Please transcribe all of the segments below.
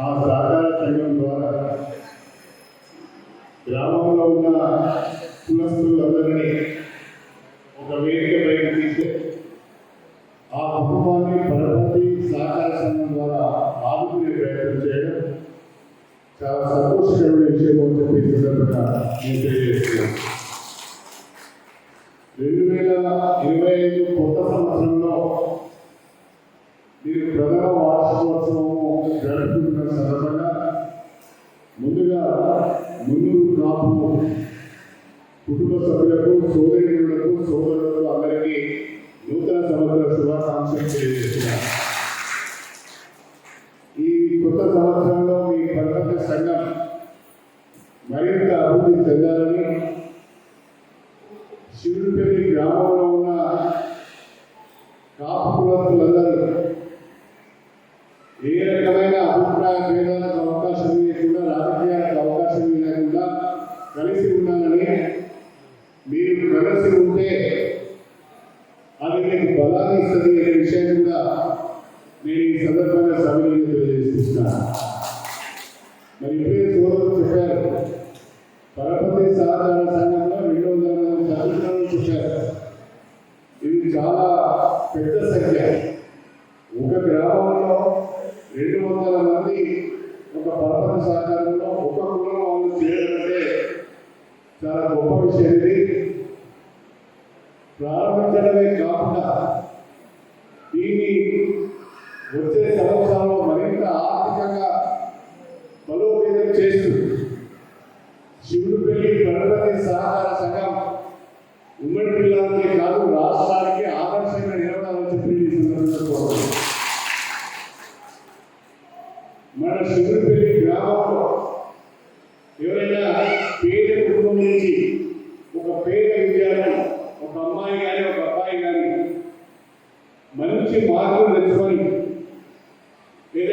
ఆ సహకార సంఘం ద్వారా గ్రామంలో ఉన్న కులస్తులందరినీ ఒక వేదిక పైకి తీసి ఆ కుటుంబాన్ని పరపతి సహకార సంఘం ద్వారా ఆదుకునే ప్రయత్నం చేయడం చాలా సంతోషకరమైన విషయం అని చెప్పి సందర్భంగా నేను తెలియజేస్తున్నాను రెండు వేల ఇరవై ఐదు కొత్త సంవత్సరంలో మీరు ప్రథమ వార్షికోత్సవము జరుపుకుంటున్న సందర్భంగా ముందుగా మున్నూరు కాపు కుటుంబ సభ్యులకు సోదరులకు సోదరులకు అందరికీ నూతన సంవత్సర శుభాకాంక్షలు తెలియజేస్తున్నారు ఈ కొత్త సంవత్సరంలో మీ పర్వత సంఘం మరింత అభివృద్ధి చెందాలని శివుడిపల్లి గ్రామంలో ఉన్న కాపు కులస్తులందరూ ఇస్తుంది అనే విషయాన్ని కూడా నేను ఈ సందర్భంగా సభలో తెలియజేస్తున్నాను. మరి ఇప్పుడే సోదరులు చెప్పారు. పరపతి సహకార సంఘంలో రెండు వందల మంది సభ్యులను చెప్పారు ఇది చాలా పెద్ద సంఖ్య. ఒక గ్రామంలో రెండు వందల మంది ఒక పరపతి సహకారంలో ఒక కులం వాళ్ళు చేయడం అంటే చాలా గొప్ప విషయం ఇది. ప్రారంభించడమే కాకుండా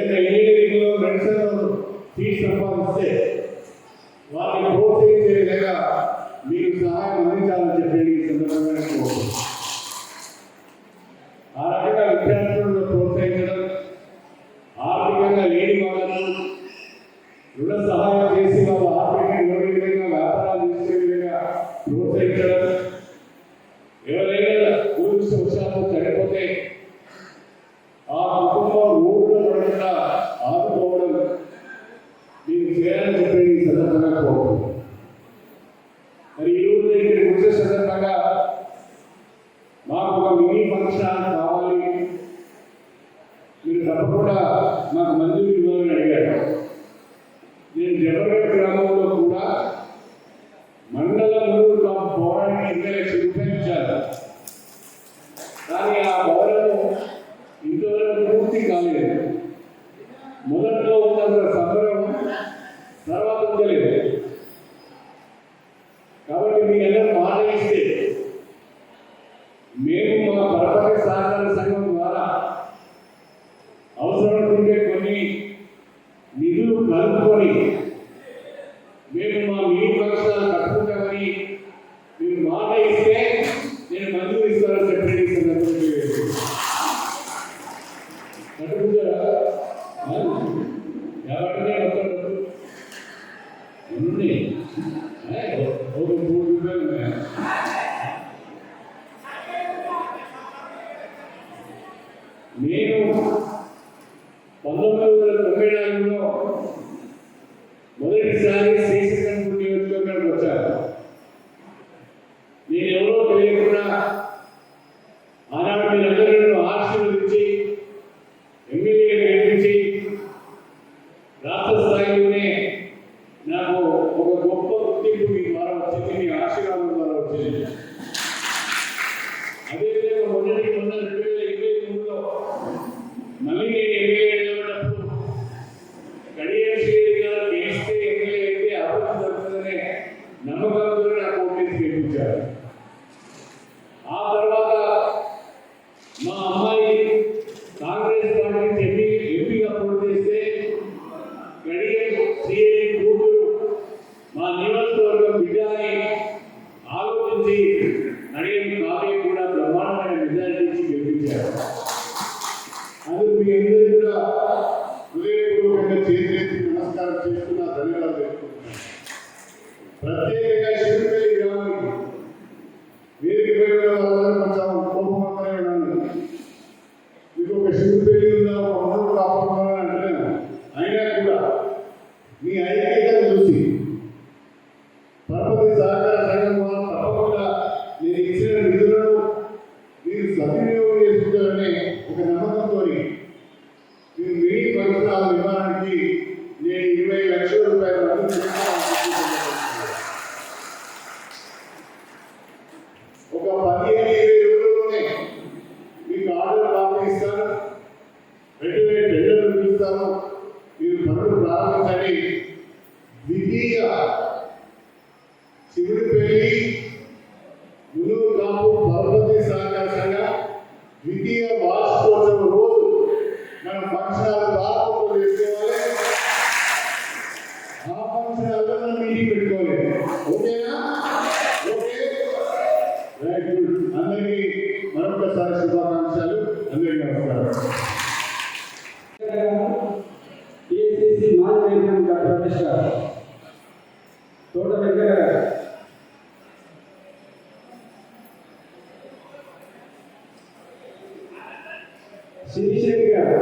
ఇంజనీరింగ్లో మెడిసిన్ సీట్ సంపాదిస్తే వారిని ప్రోత్సహించే విధంగా మీరు సహాయం అందించాలని చెప్పి ఈ సందర్భంగా ఆ రకంగా విద్యార్థులను ప్రోత్సహించడం ఆర్థికంగా లేని వాళ్ళను రుణ సహాయం చేసి వాళ్ళ ఆర్థికంగా నిలబడే విధంగా వ్యాపారాలు చేసే విధంగా ప్రోత్సహించడం ఎవరైనా ఊరిష్టవశాత్తు చనిపోతే ఆ కుటుంబం ఊళ్ళో పడకుండా ఆదుకోవడం మీరు చేయాలని చెప్పి కాబట్టి మీ అందరూ మాట ఇస్తే మేము మా పరపతి సహకార సంఘం ద్వారా అవసరం ఉంటే కొన్ని నిధులు కలుపుకొని మేము మా మీ పక్షాలు కట్టుకుంటామని మీరు మాట ఇస్తే నేను మంజూరు ఇస్తానని చెప్పి నేను పంతొమ్మిది వందల తొంభై నాలుగులో మొదటిసారి శ్రీశైలం నియోజకవర్గానికి వచ్చాను. నేను ఎవరో తెలియకుండా ఆనాడు మీరందరూ ఆశీర్వదించి ಮಲ್ಲಿಗೆ Protege అందరికీ మరొకసారి శుభాకాంక్షలు. అందరికీ నమస్కారం. ఏసీసీ మాజీ చైర్మన్ డాక్టర్ రమేష్ గారు తోట దగ్గర గారు.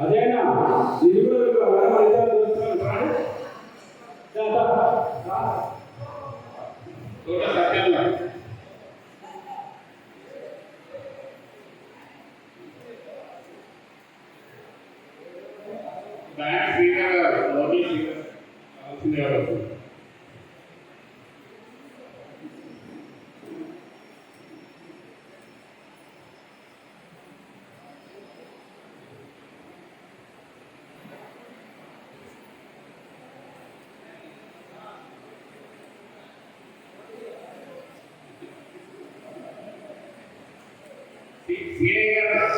అదేనా? ఇది కూడా బ్యాంక్ స్పీకర్ గారు మోడీ స్పీకర్ niegan no